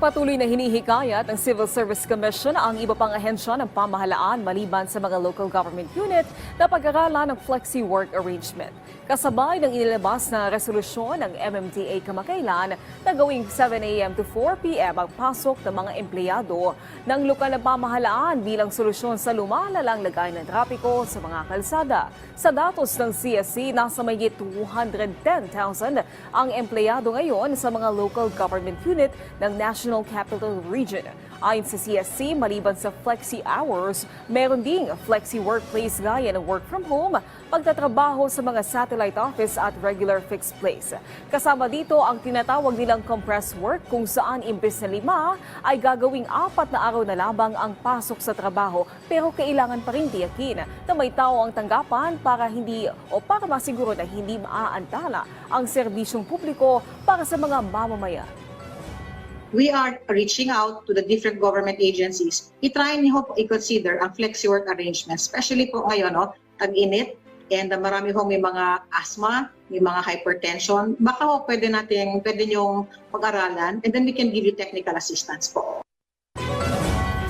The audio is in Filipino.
Patuloy na hinihikayat ng Civil Service Commission ang iba pang ahensya ng pamahalaan maliban sa mga local government unit na pag-aralan ng flexi work arrangement. Kasabay ng inilabas na resolusyon ng MMDA kamakailan na gawing 7 a.m. to 4 p.m. ang pasok ng mga empleyado ng lokal na pamahalaan bilang solusyon sa lumalalang lagay ng trapiko sa mga kalsada. Sa datos ng CSC, nasa mayigit 210,000 ang empleyado ngayon sa mga local government unit ng National Capital Region. Ayon sa CSC, maliban sa flexi hours, meron ding flexi workplace gaya ng work from home, pagtatrabaho sa mga satellite office at regular fixed place. Kasama dito ang tinatawag nilang compressed work kung saan imbes na lima ay gagawing apat na araw na labang ang pasok sa trabaho pero kailangan pa rin tiyakin na may tao ang tanggapan para hindi o para masiguro na hindi maaantala ang serbisyong publiko para sa mga mamamayan. we are reaching out to the different government agencies. I-try niyo po i-consider ang flexi work arrangements, especially po ngayon, no, tag-init, and uh, marami hong may mga asthma, may mga hypertension. Baka ho pwede natin, pwede niyong pag-aralan, and then we can give you technical assistance po.